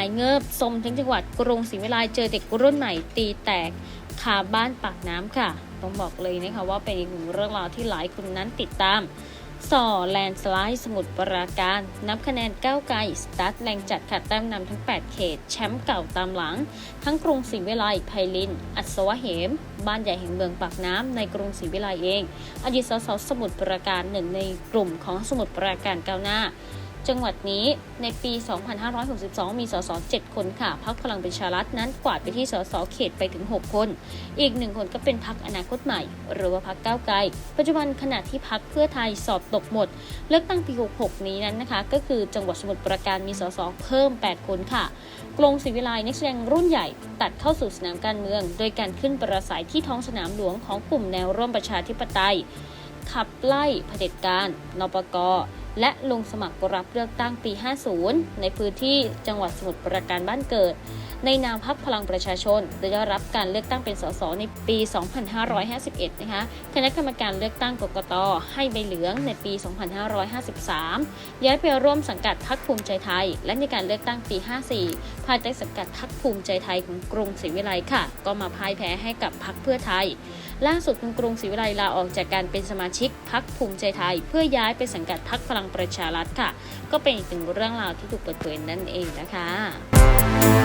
ายเงิบสมทั้งจังหวัดกรุงศรีวิไลเจอเด็กรุ่นใหม่ตีแตกคาบ้านปากน้ำค่ะ ต้องบอกเลยนะคะว่าเป็นอีกหนึ่งเรื่องราวที่หลายคนนั้นติดตามส่อแลนสไลด์สมุทรปราการ นับคะแนนก้าวไกลสตาร์ทแรงจัดขัดแต้มนำทั้ง 8 เขต แชมป์เก่าตามหลัง ทั้งกรุงศรีวิไลไพลิน อัศวะเหม บ้านใหญ่แห่งเมืองปากน้ำในกรุงศรีวิไลเอง อดีตสสสมุทรปราการหนึ่งในกลุ่มของสมุทรปราการก้าวหน้า จังหวัดนี้ในปี 2562 มีสส 7 คนค่ะ พักพลังประชารัฐนั้นกวาดไปที่สส เขตไปถึง 6 คน อีกหนึ่งคนก็เป็นพักอนาคตใหม่ หรือว่าพักก้าวไกล ปัจจุบันขณะที่พักเพื่อไทยสอบตกหมด เลือกตั้งปี 66 นี้นั้นนะคะ ก็คือจังหวัดสมุทรปราการมีสส เพิ่ม 8 คนค่ะ กรงศรีวิไลนักแสดงรุ่นใหญ่ตัดเข้าสู่สนามการเมือง โดยการขึ้นประสัยที่ท้องสนามหลวงของกลุ่มแนวร่วมประชาธิปไตย ขับไล่เผด็จการ นปก และลงสมัครรับเลือกตั้งปี 50 ในพื้นที่จังหวัดสมุทรปราการบ้านเกิด ในนามพักพลังประชาชนโดยได้รับการเลือกตั้งเป็นสสในปี 2551 นะคะคณะกรรมการเลือกตั้งกกตให้ใบเหลืองในปี 2553 ย้ายไปร่วมสังกัดพักภูมิใจไทย และในการเลือกตั้งปี 54 ภายใต้สังกัดพักภูมิใจไทยของกรุงศรีวิไลค่ะ ก็มาพ่ายแพ้ให้กับพักเพื่อไทย ล่าสุดคุณกรุงศรีวิไลลาออกจากการเป็นสมาชิกพักภูมิใจไทย เพื่อย้ายไปสังกัดพักพลังประชารัฐค่ะ ก็เป็นอีกหนึ่งเรื่องราวที่ถูกเปิดเผยนั่นเองนะคะ